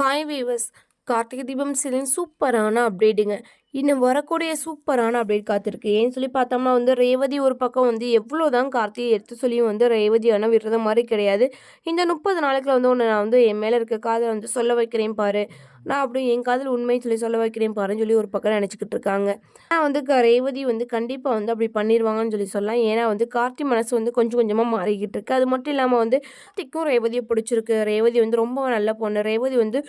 Hi viewers Karthigai Deepam Cillian சூப்பரான அப்டேட்டுங்க இன்னும் வரக்கூடிய சூப்பரான அப்டேட் காத்திருக்கு. ஏன்னு சொல்லி பார்த்தோம்னா வந்து ரேவதி ஒரு பக்கம் வந்து எவ்வளோ தான் கார்த்திகை எடுத்து சொல்லியும் வந்து ரேவதி ஆனால் விடுறது மாதிரி கிடையாது. இந்த முப்பது நாளைக்குள்ள வந்து ஒன்று நான் வந்து என் மேலே இருக்க காதலை வந்து சொல்ல வைக்கிறேன் பாரு. நான் அப்படி என் காதல் உண்மை சொல்லி சொல்ல வைக்கிறேன் பாருன்னு சொல்லி ஒரு பக்கம் நினச்சிக்கிட்டு இருக்காங்க. ஆனால் வந்து க- ரேவதி வந்து கண்டிப்பாக வந்து அப்படி பண்ணிடுவாங்கன்னு சொல்லி சொல்லலாம். ஏன்னா வந்து கார்த்தி மனசு வந்து கொஞ்சம் கொஞ்சமாக மாறிக்கிட்டு இருக்கு. அது மட்டும் இல்லாமல் வந்து கார்த்திக்கும் ரேவதியை பிடிச்சிருக்கு. ரேவதி வந்து ரொம்ப நல்ல பொண்ணு. ரேவதி வந்து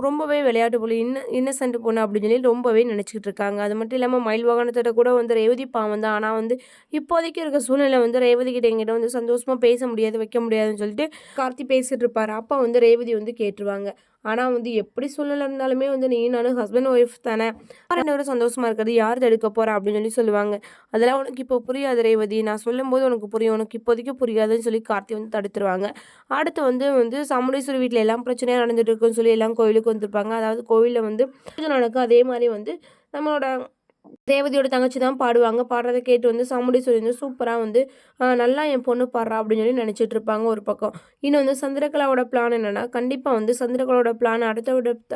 ரொம்பவே விளையாட்டு பொண்ணு இன்ன இன்னசென்ட் பொண்ணு அப்படின்னு சொல்லி ரொம்பவே நினச்சிக்கிட்டு இருக்காங்க. அது மட்டும் இல்லாமல் மயில் வாகனத்தோட கூட வந்து ரேவதி பாவம் தான். ஆனால் வந்து இப்போதைக்கு இருக்க சூழ்நிலை வந்து ரேவதி கிட்ட எங்கிட்ட வந்து சந்தோஷமாக பேச முடியாது வைக்க முடியாதுன்னு சொல்லிட்டு கார்த்தி பேசிகிட்டு இருப்பார். அப்போ வந்து ரேவதி வந்து கேட்டுருவாங்க. ஆனால் வந்து எப்படி சூழ்நிலை இருந்தாலுமே வந்து நீ நானும் ஹஸ்பண்ட் ஒய்ஃப் தானே. ரெண்டு பேரும் சந்தோஷமாக இருக்கிறது யார் தடுக்க போகிறா அப்படின்னு சொல்லி சொல்லுவாங்க. அதெல்லாம் உனக்கு இப்போ புரியாது ரேவதி? நான் சொல்லும்போது உனக்கு புரியும். உனக்கு இப்போதைக்கு புரியாதுன்னு சொல்லி கார்த்தி வந்து தடுத்துருவாங்க. அடுத்து வந்து வந்து சாமுண்டீஸ்வரி வீட்டில் எல்லாம் பிரச்சனையாக நடந்துட்டு இருக்குன்னு சொல்லி எல்லாம் கோவிலுக்கு வந்திருப்பாங்க. அதாவது கோவிலில் வந்து நடக்கும் அதே மாதிரி வந்து நம்மளோட தேவதியோட தங்கச்சி தான் பாடுவாங்க. பாடுறதை கேட்டு வந்து சாமுண்டீஸ்வரி வந்து சூப்பராக வந்து நல்லா என் பொண்ணு பாடுறா அப்படின்னு சொல்லி நினச்சிட்டு இருப்பாங்க ஒரு பக்கம். இன்னும் வந்து சந்திரகலாவோட பிளான் என்னென்னா கண்டிப்பாக வந்து சந்திரகலாவோட பிளான் அடுத்த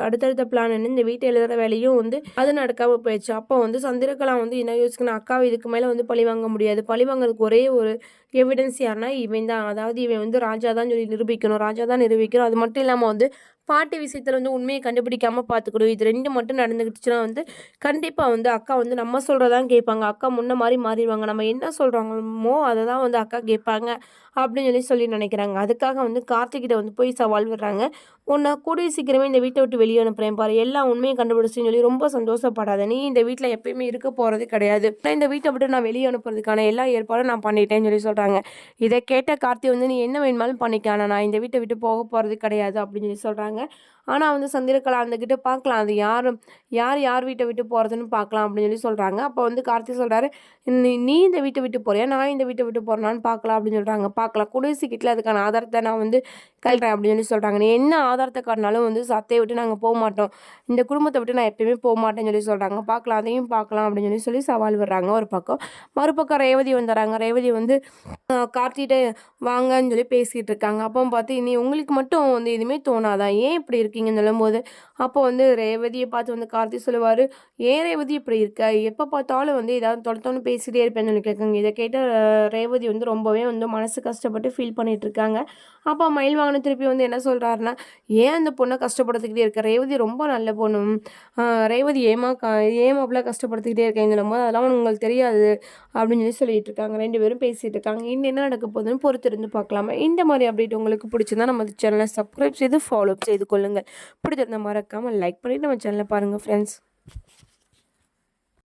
அடுத்தடுத்த பிளான் என்ன இந்த வீட்டை எழுதுகிற வேலையும் வந்து அது நடக்காமல் போயிடுச்சு. அப்போ வந்து சந்திரகலா வந்து என்ன யோசிக்கணும்? அக்காவை இதுக்கு மேலே வந்து பழி வாங்க முடியாது. பழி வாங்குறதுக்கு ஒரே ஒரு எவிடன்ஸ் யாருன்னா இவன் தான். அதாவது இவன் வந்து ராஜா தான் சொல்லி நிரூபிக்கணும். ராஜா தான் நிரூபிக்கணும். அது மட்டும் இல்லாமல் வந்து பாட்டி விஷயத்தில் வந்து உண்மையை கண்டுபிடிக்காம பார்த்துக்கணும் இது ரெண்டு மட்டும் நடந்துக்கிட்டுச்சுன்னா வந்து கண்டிப்பாக வந்து அக்கா வந்து நம்ம சொல்கிறதான் கேட்பாங்க. அக்கா முன்ன மாதிரி மாறிடுவாங்க. நம்ம என்ன சொல்கிறாங்களோ அதை தான் வந்து அக்கா கேட்பாங்க அப்படின்னு சொல்லி சொல்லி நினைக்கிறாங்க. அதுக்காக வந்து கார்த்திகிட்ட வந்து போய் சவால் விடுறாங்க. உன்னை கூடிய சீக்கிரமே இந்த வீட்டை விட்டு வெளியே அனுப்புறேன் பாரு. எல்லா உண்மையும் கண்டுபிடிச்சுன்னு சொல்லி ரொம்ப சந்தோஷப்படாத. நீ இந்த வீட்டில் எப்பயுமே இருக்க போகிறது கிடையாது. நான் இந்த வீட்டை விட்டு நான் வெளியே அனுப்புறதுக்கான எல்லா ஏற்பாடும் நான் பண்ணிட்டேன்னு சொல்லி சொல்கிறாங்க இதை கேட்ட கார்த்தி வந்து நீ என்ன வேணுமாலும் பண்ணிக்க நான் இந்த வீட்டை விட்டு போக போகிறது கிடையாது அப்படின்னு சொல்லி சொல்கிறாங்க ஆனால் வந்து சந்திரகலா அந்தக்கிட்ட பார்க்கலாம் அது யார் யார் யார் வீட்டை விட்டு போகிறதுன்னு பார்க்கலாம் அப்படின்னு சொல்லி சொல்கிறாங்க அப்போ வந்து கார்த்தி சொல்கிறாரு நீ நீ இந்த வீட்டை விட்டு போறியா? நான் இந்த வீட்டை விட்டு போகிறேனான்னு பார்க்கலாம் அப்படின்னு சொல்கிறாங்க பார்க்கலாம் கூடிய சீக்கிரத்தில் அதுக்கான ஆதாரத்தை நான் வந்து கல்றேன் அப்படின்னு சொல்லி சொல்கிறாங்க நீ என்ன ஆதாரத்தை காட்டினாலும் வந்து சத்தையை விட்டு நாங்கள் போக மாட்டோம். இந்த குடும்பத்தை விட்டு நான் எப்பயுமே போக மாட்டேன்னு சொல்லி சொல்கிறாங்க பார்க்கலாம் அதையும் பார்க்கலாம் அப்படின்னு சொல்லி சொல்லி சவால் விடுறாங்க ஒரு பக்கம். மறுபக்கம் ரேவதி வந்துடுறாங்க ரேவதி வந்து கார்த்திகிட்ட வாங்கன்னு சொல்லி பேசிகிட்டு இருக்காங்க. அப்போ பார்த்து இனி உங்களுக்கு மட்டும் வந்து எதுவுமே தோணாதான் ஏன் ஏன் இப்படி இருக்கீங்கன்னு சொல்லும்போது அப்போ வந்து ரேவதியை பார்த்து வந்து கார்த்தி சொல்லுவார் ஏன் ரேவதி இப்படி இருக்க? எப்போ பார்த்தாலும் வந்து ஏதாவது தொடத்தோன்னு பேசிகிட்டே இருப்பேன்னு சொல்லி கேட்குங்க. இதை கேட்ட ரேவதி வந்து ரொம்பவே வந்து மனசு கஷ்டப்பட்டு ஃபீல் பண்ணிகிட்ருக்காங்க இருக்காங்க. அப்போ மயில் வாங்கின திருப்பி வந்து என்ன சொல்கிறாருன்னா ஏன் அந்த பொண்ணை கஷ்டப்படுத்திக்கிட்டே இருக்க? ரேவதி ரொம்ப நல்ல பொண்ணு. ரேவதி ஏமா க ஏன் கஷ்டப்படுத்திக்கிட்டே இருக்கேன்னு சொல்லும்போது அதெல்லாம் உங்களுக்கு தெரியாது. அப்படின்னு சொல்லி சொல்லிட்டு இருக்காங்க. ரெண்டு பேரும் பேசிகிட்டு இருக்காங்க. இன்னும் என்ன நடக்க போகுதுன்னு பொறுத்திருந்து பார்க்கலாமா? இந்த மாதிரி அப்டேட் உங்களுக்கு பிடிச்சிருந்தா நம்ம சேனலை சப்ஸ்கிரைப் செய்து ஃபாலோ செய்து செய்து கொள்ளுங்கள். பிடிச்சிருந்தால் மறக்காமல் லைக் பண்ணிவிட்டு நம்ம சேனலை பாருங்கள் ஃப்ரெண்ட்ஸ்